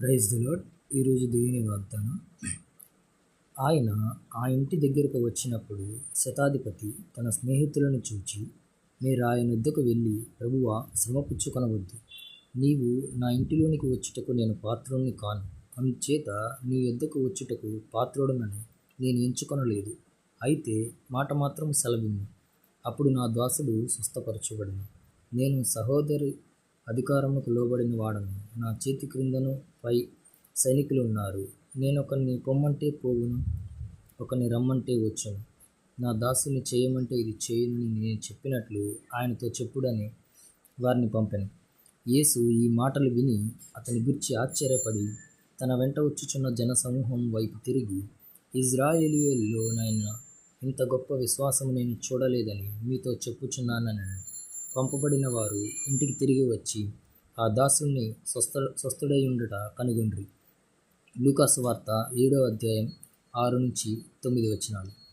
Praise the lord. ఈరోజు దేవుని వాగ్దానం. ఆయన ఆ ఇంటి దగ్గరకు వచ్చినప్పుడు శతాధిపతి తన స్నేహితులను చూచి మీరు ఆయన వద్దకు వెళ్ళి ప్రభువ శ్రమ పుచ్చుకొనవద్దు నీవు నా ఇంటిలోనికి వచ్చుటకు నేను పాత్రుణ్ణి కాను. అందుచేత నీ యొద్దకు వచ్చుటకు పాత్రుడనని నేను ఎంచుకొనలేదు. అయితే మాట మాత్రం సెలవింది అప్పుడు నా దాసుడు స్వస్థపరచబడిన. నేను సహోదరి అధికారముకు లోబడిన వాడను. నా చేతి క్రిందను పై సైనికులు ఉన్నారు నేను ఒకరిని పొమ్మంటే పోవును ఒకరిని రమ్మంటే వచ్చును. నా దాసుని చేయమంటే ఇది చేయనని నేను చెప్పినట్లు ఆయనతో చెప్పుడని వారిని పంపాను. యేసు ఈ మాటలు విని అతని గురించి ఆశ్చర్యపడి తన వెంట వచ్చుచున్న జనసమూహం వైపు తిరిగి ఇజ్రాయేలీయుల్లో నాయన ఇంత గొప్ప విశ్వాసం నేను చూడలేదని మీతో చెప్పుచున్నానని పంపబడిన వారు ఇంటికి తిరిగి వచ్చి ఆ దాసుని స్వస్థ స్వస్థుడై ఉండుట కనుగొండ్రి. లూకాసు వార్త ఏడో అధ్యాయం ఆరు నుంచి తొమ్మిది వచ్చినాడు